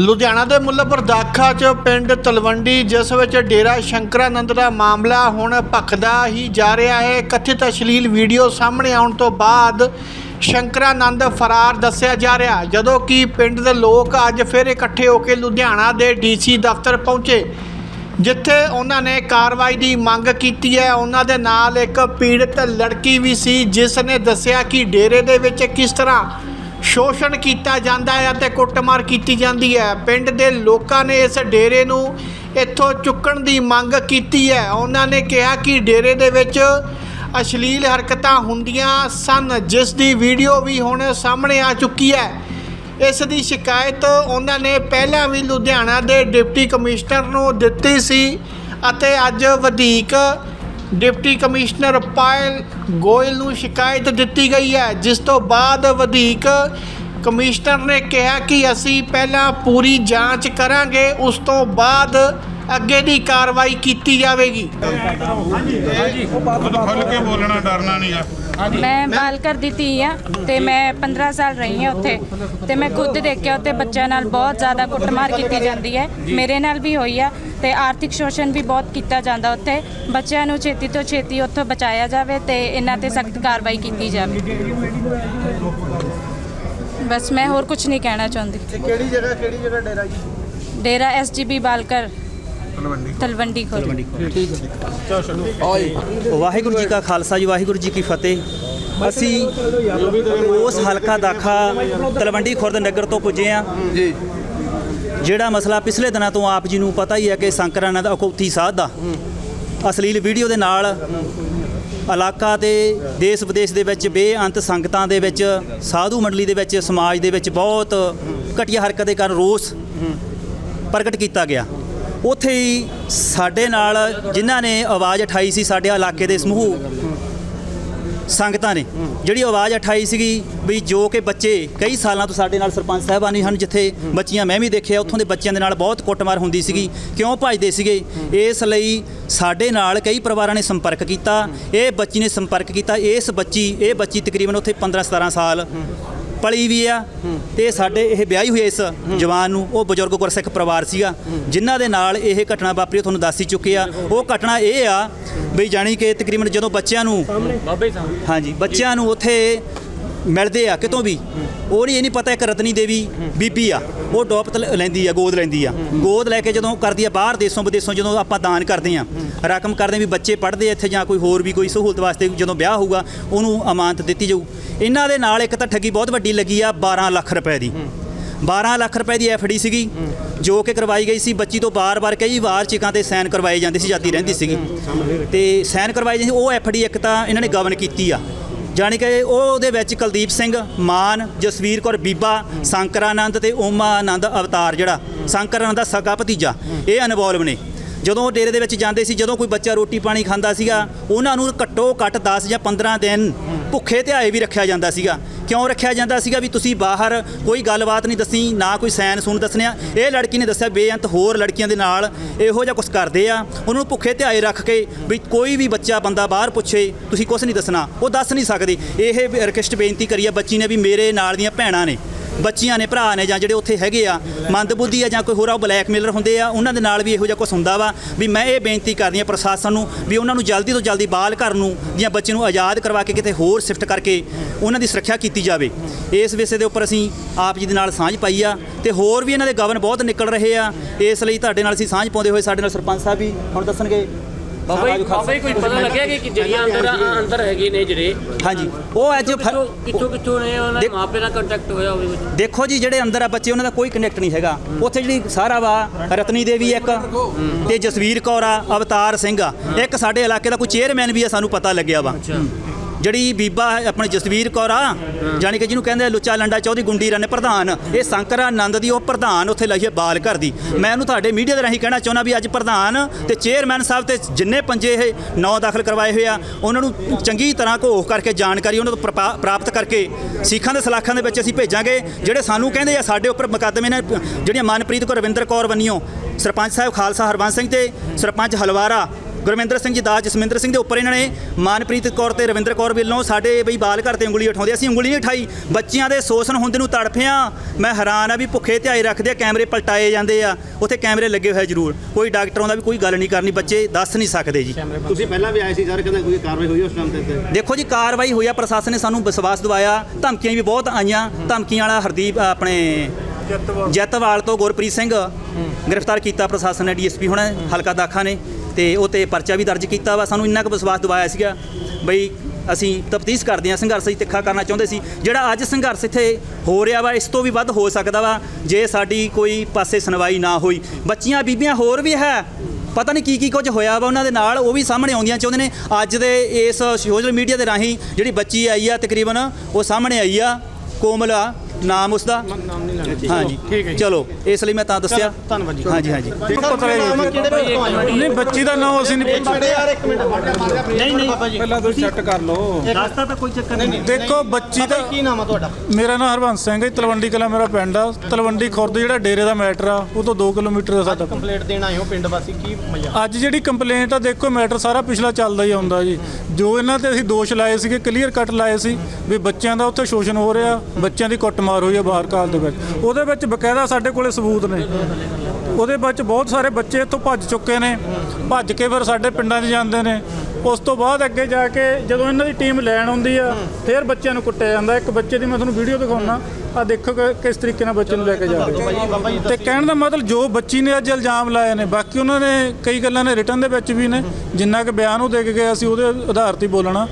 ਲੁਧਿਆਣਾ ਦੇ ਮੁੱਲਾਂਪੁਰ ਦਾਖਾ 'ਚ ਪਿੰਡ ਤਲਵੰਡੀ, ਜਿਸ ਵਿੱਚ ਡੇਰਾ ਸ਼ੰਕਰਾਨੰਦ ਦਾ ਮਾਮਲਾ ਹੁਣ ਭਖਦਾ ਹੀ ਜਾ ਰਿਹਾ ਹੈ। ਕਥਿਤ ਅਸ਼ਲੀਲ ਵੀਡੀਓ ਸਾਹਮਣੇ ਆਉਣ ਤੋਂ ਬਾਅਦ ਸ਼ੰਕਰਾਨੰਦ ਫਰਾਰ ਦੱਸਿਆ ਜਾ ਰਿਹਾ। ਜਦੋਂ ਕਿ ਪਿੰਡ ਦੇ ਲੋਕ ਅੱਜ ਫਿਰ ਇਕੱਠੇ ਹੋ ਕੇ ਲੁਧਿਆਣਾ ਦੇ ਡੀਸੀ ਦਫ਼ਤਰ ਪਹੁੰਚੇ, ਜਿੱਥੇ ਉਹਨਾਂ ਨੇ ਕਾਰਵਾਈ ਦੀ ਮੰਗ ਕੀਤੀ ਹੈ। ਉਹਨਾਂ ਦੇ ਨਾਲ ਇੱਕ ਪੀੜਤ ਲੜਕੀ ਵੀ ਸੀ, ਜਿਸ ਨੇ ਦੱਸਿਆ ਕਿ ਡੇਰੇ ਦੇ ਵਿੱਚ ਕਿਸ ਤਰ੍ਹਾਂ ਸ਼ੋਸ਼ਣ ਕੀਤਾ ਜਾਂਦਾ ਹੈ ਅਤੇ ਕੁੱਟਮਾਰ ਕੀਤੀ ਜਾਂਦੀ ਹੈ। ਪਿੰਡ ਦੇ ਲੋਕਾਂ ਨੇ ਇਸ ਡੇਰੇ ਨੂੰ ਇੱਥੋਂ ਚੁੱਕਣ ਦੀ ਮੰਗ ਕੀਤੀ ਹੈ। ਉਹਨਾਂ ਨੇ ਕਿਹਾ ਕਿ ਡੇਰੇ ਦੇ ਵਿੱਚ ਅਸ਼ਲੀਲ ਹਰਕਤਾਂ ਹੁੰਦੀਆਂ ਸਨ, ਜਿਸ ਦੀ ਵੀਡੀਓ ਵੀ ਹੁਣ ਸਾਹਮਣੇ ਆ ਚੁੱਕੀ ਹੈ। ਇਸ ਦੀ ਸ਼ਿਕਾਇਤ ਉਹਨਾਂ ਨੇ ਪਹਿਲਾਂ ਵੀ ਲੁਧਿਆਣਾ ਦੇ ਡਿਪਟੀ ਕਮਿਸ਼ਨਰ ਨੂੰ ਦਿੱਤੀ ਸੀ ਅਤੇ ਅੱਜ ਵਧੀਕ ਡਿਪਟੀ ਕਮਿਸ਼ਨਰ ਪਾਇਲ ਗੋਇਲ ਨੂੰ ਸ਼ਿਕਾਇਤ ਦਿੱਤੀ ਗਈ ਹੈ। ਜਿਸ ਤੋਂ ਬਾਅਦ ਵਧੀਕ ਕਮਿਸ਼ਨਰ ਨੇ ਕਿਹਾ ਕਿ ਅਸੀਂ ਪਹਿਲਾਂ ਪੂਰੀ ਜਾਂਚ ਕਰਾਂਗੇ, ਉਸ ਤੋਂ ਬਾਅਦ ਅੱਗੇ ਦੀ ਕਾਰਵਾਈ ਕੀਤੀ ਜਾਵੇਗੀ। ਖੁੱਲ ਕੇ ਬੋਲਣਾ ਡਰਨਾ ਨਹੀਂ ਆ। ਮੈਂ ਬਾਲਕਰ ਦੀ ਧੀ ਆ ਤੇ ਮੈਂ 15 ਸਾਲ ਰਹੀ ਹਾਂ ਉੱਥੇ ਤੇ ਮੈਂ ਖੁਦ ਦੇਖਿਆ ਉੱਥੇ ਬੱਚਿਆਂ ਨਾਲ ਬਹੁਤ ਜ਼ਿਆਦਾ ਕੁੱਟਮਾਰ ਕੀਤੀ ਜਾਂਦੀ ਹੈ। ਮੇਰੇ ਨਾਲ ਵੀ ਹੋਈ ਆ ਤੇ ਆਰਥਿਕ ਸ਼ੋਸ਼ਣ ਵੀ ਬਹੁਤ ਕੀਤਾ ਜਾਂਦਾ ਉੱਥੇ। ਬੱਚਿਆਂ ਨੂੰ ਛੇਤੀ ਤੋਂ ਛੇਤੀ ਉੱਥੋਂ ਬਚਾਇਆ ਜਾਵੇ ਤੇ ਇਹਨਾਂ ਤੇ ਸਖਤ ਕਾਰਵਾਈ ਕੀਤੀ ਜਾਵੇ। ਬਸ ਮੈਂ ਹੋਰ ਕੁਝ ਨਹੀਂ ਕਹਿਣਾ ਚਾਹੁੰਦੀ। ਕਿਹੜੀ ਜਗ੍ਹਾ ਕਿਹੜੀ ਜਗ੍ਹਾ ਡੇਰਾ ਜੀ? ਡੇਰਾ ਐਸਜੀਬੀ ਬਾਲਕਰ। ਤਲਵੰਡੀ ਖੋਲ ਵਾਹਿਗੁਰੂ ਜੀ ਕਾ ਖਾਲਸਾ ਜੀ ਵਾਹਿਗੁਰੂ ਜੀ ਕੀ ਫਤਿਹ। ਅਸੀਂ ਉਸ ਹਲਕਾ ਦਾਖਾ ਤਲਵੰਡੀ ਖੁਰਦ ਨਗਰ ਤੋਂ ਪੁੱਜੇ ਆ ਜੀ। ਜਿਹੜਾ ਮਸਲਾ ਪਿਛਲੇ ਦਿਨਾਂ ਤੋਂ ਆਪ ਜੀ ਨੂੰ ਪਤਾ ਹੀ ਹੈ ਕਿ ਸੰਕਰਾਨੰਦ ਅਕੌਤੀ ਸਾਧ ਦਾ ਅਸਲੀਲ ਵੀਡੀਓ ਦੇ ਨਾਲ ਇਲਾਕਾ ਤੇ ਦੇਸ਼ ਵਿਦੇਸ਼ ਦੇ ਵਿੱਚ ਬੇਅੰਤ ਸੰਗਤਾਂ ਦੇ ਵਿੱਚ ਸਾਧੂ ਮੰਡਲੀ ਦੇ ਵਿੱਚ ਸਮਾਜ ਦੇ ਵਿੱਚ ਬਹੁਤ ਘਟੀਆ ਹਰਕਤ ਦੇ ਕਾਰਨ ਰੋਸ ਪ੍ਰਗਟ ਕੀਤਾ ਗਿਆ। ਉੱਥੇ ਹੀ ਸਾਡੇ ਨਾਲ ਜਿਨ੍ਹਾਂ ਨੇ ਆਵਾਜ਼ ਉਠਾਈ ਸੀ ਸਾਡੇ ਇਲਾਕੇ ਦੇ ਸਮੂਹ, ਸੰਗਤਾਂ ਨੇ। ਜਿਹੜੀ ਆਵਾਜ਼ ਉਠਾਈ ਸੀਗੀ ਵੀ ਜੋ ਕਿ ਬੱਚੇ ਕਈ ਸਾਲਾਂ ਤੋਂ ਸਾਡੇ ਨਾਲ ਸਰਪੰਚ ਸਾਹਿਬਾਨੀ ਹਨ, ਜਿੱਥੇ ਬੱਚੀਆਂ ਮੈਂ ਵੀ ਦੇਖਿਆ, ਉੱਥੋਂ ਦੇ ਬੱਚਿਆਂ ਦੇ ਨਾਲ ਬਹੁਤ ਕੁੱਟਮਾਰ ਹੁੰਦੀ ਸੀਗੀ। ਕਿਉਂ ਭੱਜਦੇ ਸੀਗੇ? ਇਸ ਲਈ ਸਾਡੇ ਨਾਲ ਕਈ ਪਰਿਵਾਰਾਂ ਨੇ ਸੰਪਰਕ ਕੀਤਾ। ਇਹ ਬੱਚੀ ਨੇ ਸੰਪਰਕ ਕੀਤਾ। ਇਸ ਬੱਚੀ, ਇਹ ਬੱਚੀ ਤਕਰੀਬਨ ਉੱਥੇ 15 17 ਸਾਲ ਪਲੀ ਵੀ ਆ ਤੇ ਸਾਡੇ ਇਹ ਵਿਆਹੀ ਹੋਈ ਇਸ ਜਵਾਨ ਨੂੰ ਉਹ ਬਜ਼ੁਰਗ ਗੁਰਸਿੱਖ ਪਰਿਵਾਰ ਸੀਗਾ। ਜਿਨ੍ਹਾਂ ਦੇ ਨਾਲ ਇਹ ਘਟਨਾ ਵਾਪਰੀ ਤੁਹਾਨੂੰ ਦੱਸ ਹੀ ਚੁੱਕੇ ਆ। ਉਹ ਘਟਨਾ ਇਹ ਆ ਵੀ ਜਾਣੀ ਕਿ ਤਕਰੀਬਨ ਜਦੋਂ ਬੱਚਿਆਂ ਨੂੰ ਹਾਂਜੀ ਬੱਚਿਆਂ ਨੂੰ ਉੱਥੇ ਮਿਲਦੇ ਆ, ਕਿਤੋਂ ਵੀ। ਉਹ ਨਹੀਂ, ਇਹ ਨਹੀਂ ਪਤਾ ਇੱਕ ਰਤਨੀ ਦੇਵੀ ਬੀਬੀ ਆ। ਉਹ ਡੋਪ ਤ- ਲੈਂਦੀ ਆ, ਗੋਦ ਲੈਂਦੀ ਆ। ਗੋਦ ਲੈ ਕੇ ਜਦੋਂ ਕਰਦੀ ਆ, ਬਾਹਰ ਦੇਸ਼ੋਂ ਵਿਦੇਸ਼ੋਂ ਜਦੋਂ ਆਪਾਂ ਦਾਨ ਕਰਦੇ ਆ, ਰਕਮ ਕਰਦੇ ਵੀ ਬੱਚੇ ਪੜ੍ਹਦੇ ਇੱਥੇ ਜਾਂ ਕੋਈ ਹੋਰ ਵੀ ਕੋਈ ਸਹੂਲਤ ਵਾਸਤੇ ਜਦੋਂ ਵਿਆਹ ਹੋਊਗਾ, ਉਹਨੂੰ ਅਮਾਨਤ ਦਿੱਤੀ ਜਾਊ। ਇਹਨਾਂ ਦੇ ਨਾਲ ਇੱਕ ਤਾਂ ਠੱਗੀ ਬਹੁਤ ਵੱਡੀ ਲੱਗੀ ਆ 12 ਲੱਖ ਰੁਪਏ ਦੀ। 12 ਲੱਖ ਰੁਪਏ ਦੀ ਐਫਡੀ ਸੀਗੀ, ਜੋ ਕਿ ਕਰਵਾਈ ਗਈ ਸੀ। ਬੱਚੀ ਤੋਂ ਬਾਰ-ਬਾਰ ਕਈ ਵਾਰ ਚਿਕਾਂ ਤੇ ਸਾਈਨ ਕਰਵਾਏ ਜਾਂਦੇ ਸੀ ਜਾਂਦੀ ਰਹਿੰਦੀ ਸੀਗੀ। ਤੇ ਸਾਈਨ ਕਰਵਾਏ ਜਾਂਦੇ ਸੀ, ਉਹ ਐਫਡੀ ਇੱਕ ਤਾਂ ਇਹਨਾਂ ਨੇ ਗਵਨ ਕੀਤੀ ਆ। ਜਾਣੀ ਕਿ ਉਹ ਉਹਦੇ ਵਿੱਚ ਕੁਲਦੀਪ ਸਿੰਘ, ਮਾਨ, ਜਸਵੀਰ ਕੌਰ, ਬੀਬਾ, ਸ਼ੰਕਰਾਨੰਦ ਤੇ ਓਮਾ ਆਨੰਦ ਅਵਤਾਰ ਜਿਹੜਾ, ਸ਼ੰਕਰਾਨੰਦ ਦਾ ਸਗਾ ਭਤੀਜਾ, ਇਹ ਇਨਵੋਲਵ ਨੇ। ਜਦੋਂ ਉਹ ਡੇਰੇ ਦੇ ਵਿੱਚ ਜਾਂਦੇ ਸੀ, ਜਦੋਂ ਕੋਈ ਬੱਚਾ ਰੋਟੀ ਪਾਣੀ ਖਾਂਦਾ ਸੀਗਾ, ਉਹਨਾਂ ਨੂੰ ਘੱਟੋ ਘੱਟ 10 ਜਾਂ 15 ਦਿਨ ਭੁੱਖੇ ਧਿਆਏ ਵੀ ਰੱਖਿਆ ਜਾਂਦਾ ਸੀਗਾ। ਕਿਉਂ ਰੱਖਿਆ ਜਾਂਦਾ ਸੀਗਾ ਵੀ ਤੁਸੀਂ ਬਾਹਰ ਕੋਈ ਗੱਲਬਾਤ ਨਹੀਂ ਦੱਸੀ, ਨਾ ਕੋਈ ਸੈਨ ਸੂਨ ਦੱਸਣਿਆ। ਇਹ ਲੜਕੀ ਨੇ ਦੱਸਿਆ, ਬੇਅੰਤ ਹੋਰ ਲੜਕੀਆਂ ਦੇ ਨਾਲ ਇਹੋ ਜਿਹਾ ਕੁਝ ਕਰਦੇ ਆ। ਉਹਨਾਂ ਨੂੰ ਭੁੱਖੇ ਧਿਆਏ ਰੱਖ ਕੇ ਵੀ ਕੋਈ ਵੀ ਬੱਚਾ ਬੰਦਾ ਬਾਹਰ ਪੁੱਛੇ, ਤੁਸੀਂ ਕੁਝ ਨਹੀਂ ਦੱਸਣਾ। ਉਹ ਦੱਸ ਨਹੀਂ ਸਕਦੇ। ਇਹ ਰਿਕਵੈਸਟ ਬੇਨਤੀ ਕਰੀ ਆ ਬੱਚੀ ਨੇ ਵੀ ਮੇਰੇ ਨਾਲ ਦੀਆਂ ਭੈਣਾਂ ਨੇ। ਬੱਚੀਆਂ ਨੇ, ਭਰਾ ਨੇ ਜਾਂ ਜਿਹੜੇ ਉੱਥੇ ਹੈਗੇ ਆ, ਮੰਦਬੁੱਧੀ ਆ ਜਾਂ ਕੋਈ ਹੋਰ ਆ ਬਲੈਕਮੇਲਰ ਹੁੰਦੇ ਆ, ਉਹਨਾਂ ਦੇ ਨਾਲ ਵੀ ਇਹੋ ਜਿਹਾ ਕੁਝ ਹੁੰਦਾ ਵਾ ਵੀ ਮੈਂ ਇਹ ਬੇਨਤੀ ਕਰਦੀ ਆ ਪ੍ਰਸ਼ਾਸਨ ਨੂੰ ਵੀ ਉਹਨਾਂ ਨੂੰ ਜਲਦੀ ਤੋਂ ਜਲਦੀ ਬਾਲ ਘਰ ਨੂੰ ਜਾਂ ਬੱਚੇ ਨੂੰ ਆਜ਼ਾਦ ਕਰਵਾ ਕੇ ਕਿਤੇ ਹੋਰ ਸ਼ਿਫਟ ਕਰਕੇ ਉਹਨਾਂ ਦੀ ਸੁਰੱਖਿਆ ਕੀਤੀ ਜਾਵੇ। ਇਸ ਵਿਸ਼ੇ ਦੇ ਉੱਪਰ ਅਸੀਂ ਆਪ ਜੀ ਦੇ ਨਾਲ ਸਾਂਝ ਪਾਈ ਆ ਤੇ ਹੋਰ ਵੀ ਇਹਨਾਂ ਦੇ ਗਵਨ ਬਹੁਤ ਨਿਕਲ ਰਹੇ ਆ। ਇਸ ਲਈ ਤੁਹਾਡੇ ਨਾਲ ਅਸੀਂ ਸਾਂਝ ਪਾਉਂਦੇ ਹੋਏ ਸਾਡੇ ਨਾਲ ਸਰਪੰਚ ਸਾਹਿਬ ਵੀ ਹੁਣ ਦੱਸਣਗੇ। ਬਾਬਾ ਜੀ ਬਾਬਾ ਜੀ ਕੋਈ ਪਤਾ ਲੱਗਿਆ ਕਿ ਜਿਹੜੀਆਂ ਅੰਦਰ ਅੰਦਰ ਹੈਗੇ ਨੇ ਜਿਹੜੇ? ਹਾਂਜੀ ਉਹ ਅੱਜ ਕਿੱਥੋਂ ਕਿੱਥੋਂ ਨੇ ਉਹਨਾਂ ਦੇ ਮਾਪੇ ਨਾਲ ਕੰਟੈਕਟ ਹੋਇਆ ਹੋਵੇ? ਦੇਖੋ ਜੀ ਜਿਹੜੇ ਅੰਦਰ ਆ ਬੱਚੇ ਉਹਨਾਂ ਦਾ ਕੋਈ ਕਨੈਕਟ ਨਹੀਂ ਹੈਗਾ। ਉੱਥੇ ਜਿਹੜੀ ਸਾਰਾ ਵਾ ਰਤਨੀ ਦੇਵੀ ਇੱਕ ਤੇ ਜਸਵੀਰ ਕੌਰ ਆ ਅਵਤਾਰ ਸਿੰਘ ਆ। ਇੱਕ ਸਾਡੇ ਇਲਾਕੇ ਦਾ ਕੋਈ ਚੇਅਰਮੈਨ ਵੀ ਆ ਸਾਨੂੰ ਪਤਾ ਲੱਗਿਆ ਵਾ। ਜਿਹੜੀ ਬੀਬਾ ਆਪਣੀ ਜਸਵੀਰ ਕੌਰ ਆ ਜਾਣੀ ਕਿ ਜਿਹਨੂੰ ਕਹਿੰਦੇ ਆ ਲੁੱਚਾ ਲੰਡਾ ਚੌਧਰੀ ਗੁੰਡੀ ਰਨ ਪ੍ਰਧਾਨ ਇਹ ਸ਼ੰਕਰ ਆਨੰਦ ਦੀ ਉਹ ਪ੍ਰਧਾਨ ਉੱਥੇ ਲਈ ਹੈ ਬਾਲ ਘਰ ਦੀ। ਮੈਂ ਉਹਨੂੰ ਤੁਹਾਡੇ ਮੀਡੀਆ ਦੇ ਰਾਹੀਂ ਕਹਿਣਾ ਚਾਹੁੰਦਾ ਵੀ ਅੱਜ ਪ੍ਰਧਾਨ ਤੇ ਚੇਅਰਮੈਨ ਸਾਹਿਬ ਤੇ ਜਿੰਨੇ ਪੰਜੇ ਇਹ ਨੌ ਦਾਖਲ ਕਰਵਾਏ ਹੋਏ ਆ ਉਹਨਾਂ ਨੂੰ ਚੰਗੀ ਤਰ੍ਹਾਂ ਘੋਖ ਕਰਕੇ ਜਾਣਕਾਰੀ ਉਹਨਾਂ ਤੋਂ ਪ੍ਰਪਾ- ਪ੍ਰਾਪਤ ਕਰਕੇ ਸਿੱਖਾਂ ਦੇ ਸਲਾਖਾਂ ਦੇ ਵਿੱਚ ਅਸੀਂ ਭੇਜਾਂਗੇ ਜਿਹੜੇ ਸਾਨੂੰ ਕਹਿੰਦੇ ਆ ਸਾਡੇ ਉੱਪਰ ਮੁਕੱਦਮੇ ਨੇ ਜਿਹੜੀਆਂ ਮਨਪ੍ਰੀਤ ਕੌਰ ਰਵਿੰਦਰ ਕੌਰ ਵੰਨੀਓ ਸਰਪੰਚ ਸਾਹਿਬ ਖਾਲਸਾ ਹਰਬੰਸ ਸਿੰਘ ਤੇ ਸਰਪੰਚ ਹਲਵਾਰਾ ਗੁਰਮਿੰਦਰ ਸਿੰਘ ਜੀ ਦਾਸ ਜਸਮਿੰਦਰ ਸਿੰਘ ਦੇ ਉੱਪਰ ਇਹਨਾਂ ਨੇ ਮਾਨਪ੍ਰੀਤ ਕੌਰ ਤੇ ਰਵਿੰਦਰ ਕੌਰ ਵੱਲੋਂ ਸਾਡੇ ਬਈ ਬਾਲ ਘਰ ਤੇ ਉਂਗਲੀ ਉਠਾਉਂਦੇ ਅਸੀਂ ਉਂਗਲੀ ਨਹੀਂ ਉਠਾਈ ਬੱਚਿਆਂ ਦੇ ਸ਼ੋਸ਼ਣ ਹੁੰਦੇ ਨੂੰ ਤੜਫਿਆ ਮੈਂ ਹੈਰਾਨ ਆ ਵੀ ਭੁੱਖੇ ਧਿਆਏ ਰੱਖਦੇ ਆ ਕੈਮਰੇ ਪਲਟਾਏ ਜਾਂਦੇ ਆ ਉੱਥੇ ਕੈਮਰੇ ਲੱਗੇ ਹੋਏ ਜ਼ਰੂਰ। ਕੋਈ ਡਾਕਟਰਾਂ ਦਾ ਵੀ ਕੋਈ ਗੱਲ ਨਹੀਂ ਕਰਨੀ ਬੱਚੇ ਦੱਸ ਨਹੀਂ ਸਕਦੇ ਜੀ। ਤੁਸੀਂ ਪਹਿਲਾਂ ਵੀ ਆਏ ਸੀ ਸਰ ਕਹਿੰਦੇ ਕੋਈ ਕਾਰਵਾਈ ਹੋਈ ਉਸ ਟਾਈਮ ਤੇ? ਦੇਖੋ ਜੀ ਕਾਰਵਾਈ ਹੋਈ ਆ ਪ੍ਰਸ਼ਾਸਨ ਨੇ ਸਾਨੂੰ ਵਿਸ਼ਵਾਸ ਦਿਵਾਇਆ ਧਮਕੀਆਂ ਵੀ ਬਹੁਤ ਆਈਆਂ। ਧਮਕੀਆਂ ਵਾਲਾ ਹਰਦੀਪ ਆਪਣੇ ਜੱਤਵਾਲ ਤੋਂ ਗੁਰਪ੍ਰੀਤ ਸਿੰਘ ਗ੍ਰਿਫਤਾਰ ਕੀਤਾ ਪ੍ਰਸ਼ਾਸਨ ਨੇ ਡੀਐਸਪੀ ਹੁਣ ਹਲਕਾ ਦਾਖਾ ਨੇ। ਤੇ ਉਹ ਤੇ ਪਰਚਾ ਵੀ ਦਰਜ ਕੀਤਾ ਵਾ। ਸਾਨੂੰ ਇੰਨਾ ਕੁ ਵਿਸ਼ਵਾਸ ਦਿਵਾਇਆ ਸੀਗਾ ਬਈ ਅਸੀਂ ਤਫਤੀਸ਼ ਕਰਦੇ ਹਾਂ, ਸੰਘਰਸ਼ ਅਸੀਂ ਤਿੱਖਾ ਕਰਨਾ ਚਾਹੁੰਦੇ ਸੀ। ਜਿਹੜਾ ਅੱਜ ਸੰਘਰਸ਼ ਇੱਥੇ ਹੋ ਰਿਹਾ ਵਾ, ਇਸ ਤੋਂ ਵੀ ਵੱਧ ਹੋ ਸਕਦਾ ਵਾ, ਜੇ ਸਾਡੀ ਕੋਈ ਪਾਸੇ ਸੁਣਵਾਈ ਨਾ ਹੋਈ। ਬੱਚੀਆਂ, ਬੀਬੀਆਂ ਹੋਰ ਵੀ ਹੈ। ਪਤਾ ਨਹੀਂ ਕੀ ਕੀ ਕੁਝ ਹੋਇਆ ਵਾ ਉਹਨਾਂ ਦੇ ਨਾਲ, ਉਹ ਵੀ ਸਾਹਮਣੇ ਆਉਂਦੀਆਂ ਚਾਹੁੰਦੇ ਨੇ। ਅੱਜ ਦੇ ਇਸ ਸੋਸ਼ਲ ਮੀਡੀਆ ਦੇ ਰਾਹੀਂ ਜਿਹੜੀ ਬੱਚੀ ਆਈ ਆ, ਤਕਰੀਬਨ ਉਹ ਸਾਹਮਣੇ ਆਈ ਆ, ਕੋਮਲਾ। ਨਾਮ ਠੀਕ ਹੈ ਚਲੋ ਇਸ ਲਈ ਮੈਂ ਤਾਂ ਦੱਸਿਆ। ਧੰਨਵਾਦ ਜੀ। ਹਾਂਜੀ ਹਾਂਜੀ। ਨਹੀਂ ਬੱਚੀ ਦਾ ਨਾਮ ਅਸੀਂ ਨਹੀਂ ਪੁੱਛਿਆ। ਨਹੀਂ ਨਹੀਂ। ਪਹਿਲਾਂ ਤੁਸੀਂ ਚੈੱਕ ਕਰ ਲਓ। ਰਸਤਾ ਤਾਂ ਕੋਈ ਚੱਕਰ ਨਹੀਂ। ਦੇਖੋ ਬੱਚੀ ਦਾ ਕੀ ਨਾਮ ਆ ਤੁਹਾਡਾ? ਮੇਰਾ ਨਾਮ ਹਰਬੰਸ ਸਿੰਘ ਹੈ ਤਲਵੰਡੀ ਕਲਾ ਮੇਰਾ ਪਿੰਡ ਆ। ਤਲਵੰਡੀ ਖੁਰਦ ਜਿਹੜਾ ਡੇਰੇ ਦਾ ਮੈਟਰ ਆ ਉਹ ਤੋਂ 2 ਕਿਲੋਮੀਟਰ ਦਾ ਸਾਡਾ। ਕੰਪਲੇਂਟ ਦੇਣ ਆਏ ਹੋ ਪਿੰਡ ਵਾਸੀ ਕੀ ਮਜ਼ਾ? ਅੱਜ ਜਿਹੜੀ ਕੰਪਲੇਂਟ ਆ ਦੇਖੋ ਮੈਟਰ ਸਾਰਾ ਪਿਛਲਾ ਚੱਲਦਾ ਹੀ ਆਉਂਦਾ ਜੀ। ਜੋ ਇਹਨਾਂ ਤੇ ਅਸੀਂ ਦੋਸ਼ ਲਾਏ ਸੀਗੇ ਕਲੀਅਰ ਕੱਟ ਲਾਏ ਸੀ ਵੀ ਬੱਚਿਆਂ ਦਾ ਉੱਥੇ ਸ਼ੋਸ਼ਣ ਹੋ ਰਿਹਾ ਬੱਚਿਆਂ ਦੀ ਕੁੱਟਮਾਰ ਹੋਈ ਹੈ ਬਾਹਰ ਕਾਲ ਦੇ ਵਿੱਚ। ਉਹਦੇ ਵਿੱਚ ਬਕਾਇਦਾ ਸਾਡੇ ਕੋਲੇ ਸਬੂਤ ਨੇ। ਉਹਦੇ ਵਿੱਚ ਬਹੁਤ ਸਾਰੇ ਬੱਚੇ ਇੱਥੋਂ ਭੱਜ ਚੁੱਕੇ ਨੇ। ਭੱਜ ਕੇ ਫਿਰ ਸਾਡੇ ਪਿੰਡਾਂ 'ਚ ਜਾਂਦੇ ਨੇ। ਉਸ ਤੋਂ ਬਾਅਦ ਅੱਗੇ ਜਾ ਕੇ ਜਦੋਂ ਇਹਨਾਂ ਦੀ ਟੀਮ ਲੈਣ ਆਉਂਦੀ ਆ, ਫਿਰ ਬੱਚਿਆਂ ਨੂੰ ਕੁੱਟਿਆ ਜਾਂਦਾ। ਇੱਕ ਬੱਚੇ ਦੀ ਮੈਂ ਤੁਹਾਨੂੰ ਵੀਡੀਓ ਦਿਖਾਉਣਾ ਆ ਦੇਖੋ ਕਿ ਕਿਸ ਤਰੀਕੇ ਨਾਲ ਬੱਚੇ ਨੂੰ ਲੈ ਕੇ ਜਾ ਰਹੇ ਤੇ ਕਹਿਣ ਦਾ ਮਤਲਬ ਜੋ ਬੱਚੀ ਨੇ ਅੱਜ ਇਲਜ਼ਾਮ ਲਾਏ ਨੇ ਬਾਕੀ ਉਹਨਾਂ ਨੇ ਕਈ ਗੱਲਾਂ ਨੇ ਰਿਟਰਨ ਦੇ ਵਿੱਚ ਵੀ ਨੇ ਜਿੰਨਾ ਕਿ ਬਿਆਨ ਉਹ ਦੇ ਕੇ ਗਏ ਅਸੀਂ ਉਹਦੇ ਆਧਾਰ ਤੇ ਬੋਲਣਾ।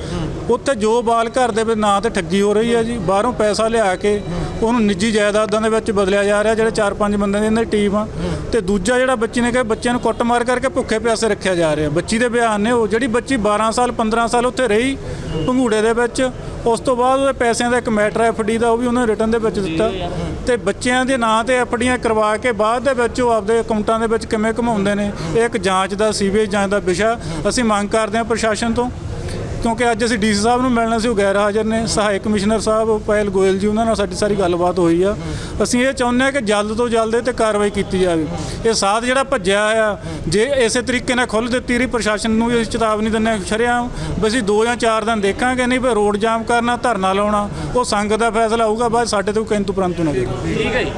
ਉੱਥੇ ਜੋ ਬਾਲ ਘਰ ਦੇ ਵਿੱਚ ਨਾਂ ਤੇ ਠੱਗੀ ਹੋ ਰਹੀ ਹੈ ਜੀ ਬਾਹਰੋਂ ਪੈਸਾ ਲਿਆ ਕੇ ਉਹਨੂੰ ਨਿੱਜੀ ਜਾਇਦਾਦਾਂ ਦੇ ਵਿੱਚ ਬਦਲਿਆ ਜਾ ਰਿਹਾ ਜਿਹੜੇ ਚਾਰ ਪੰਜ ਬੰਦਿਆਂ ਦੀ ਇਹਨਾਂ ਦੀ ਟੀਮ ਆ। ਤੇ ਦੂਜਾ ਜਿਹੜਾ ਬੱਚੀ ਨੇ ਕਿਹਾ ਬੱਚਿਆਂ ਨੂੰ ਕੁੱਟਮਾਰ ਕਰਕੇ ਭੁੱਖੇ ਪਿਆਸੇ ਰੱਖਿਆ ਜਾ ਰਿਹਾ। ਬੱਚੀ ਦੇ ਬਿਆਨ ਨੇ ਉਹ ਜਿਹੜੀ ਬੱਚੀ 12 ਸਾਲ 15 ਸਾਲ ਉੱਥੇ ਰਹੀ ਭੰਗੂੜੇ ਦੇ ਵਿੱਚ। ਉਸ ਤੋਂ ਬਾਅਦ ਉਹਦੇ ਪੈਸਿਆਂ ਦਾ ਇੱਕ ਮੈਟਰ ਐਫਡੀ ਦਾ ਉਹ ਵੀ ਉਹਨਾਂ ਰਿਟਰਨ ਦੇ ਵਿੱਚ ਦਿੱਤਾ। ਤੇ ਬੱਚਿਆਂ ਦੇ ਨਾਂ ਤੇ ਐਫਡੀਆਂ ਕਰਵਾ ਕੇ ਬਾਅਦ ਦੇ ਵਿੱਚ ਉਹ ਆਪਦੇ ਅਕਾਊਂਟਾਂ ਦੇ ਵਿੱਚ ਕਿਵੇਂ ਘਮਾਉਂਦੇ ਨੇ ਇਹ ਇੱਕ ਜਾਂਚ ਦਾ ਸੀਵੇਜ ਜਾਂਚ ਦਾ ਵਿਸ਼ਾ। ਅਸੀਂ ਮੰਗ ਕਰਦੇ ਹਾਂ ਪ੍ਰਸ਼ਾਸਨ ਤੋਂ ਕਿਉਂਕਿ ਅੱਜ ਅਸੀਂ ਡੀਸੀ ਸਾਹਿਬ ਨੂੰ ਮਿਲਣਾ ਸੀ, ਉਹ ਗੈਰ ਹਾਜ਼ਰ ਨੇ, ਸਹਾਇਕ ਕਮਿਸ਼ਨਰ ਸਾਹਿਬ ਪਾਇਲ ਗੋਇਲ ਜੀ, ਉਹਨਾਂ ਨਾਲ ਸਾਡੀ ਸਾਰੀ ਗੱਲਬਾਤ ਹੋਈ ਆ। ਅਸੀਂ ਇਹ ਚਾਹੁੰਦੇ ਹਾਂ ਕਿ ਜਲਦ ਤੋਂ ਜਲਦ ਇਹ ਤੇ ਕਾਰਵਾਈ ਕੀਤੀ ਜਾਵੇ। ਇਹ ਸਾਧ ਜਿਹੜਾ ਭੱਜਿਆ ਆ ਜੇ ਇਸੇ ਤਰੀਕੇ ਨਾਲ ਖੁੱਲ੍ਹ ਦਿੱਤੀ ਰਹੀ, ਪ੍ਰਸ਼ਾਸਨ ਨੂੰ ਵੀ ਅਸੀਂ ਚੇਤਾਵਨੀ ਦਿੰਦੇ ਹਾਂ ਸ਼ਰਿਆਮ ਵੀ ਅਸੀਂ ਦੋ ਜਾਂ ਚਾਰ ਦਿਨ ਦੇਖਾਂਗੇ, ਨਹੀਂ ਵੀ ਰੋਡ ਜਾਮ ਕਰਨਾ, ਧਰਨਾ ਲਾਉਣਾ, ਉਹ ਸੰਗਤ ਦਾ ਫੈਸਲਾ ਹੋਊਗਾ ਬਾਅਦ ਸਾਡੇ ਤੋਂ ਕਿੰਤੂ ਪਰੰਤੂ ਨਾ ਕਰੋ ਠੀਕ ਹੈ ਜੀ।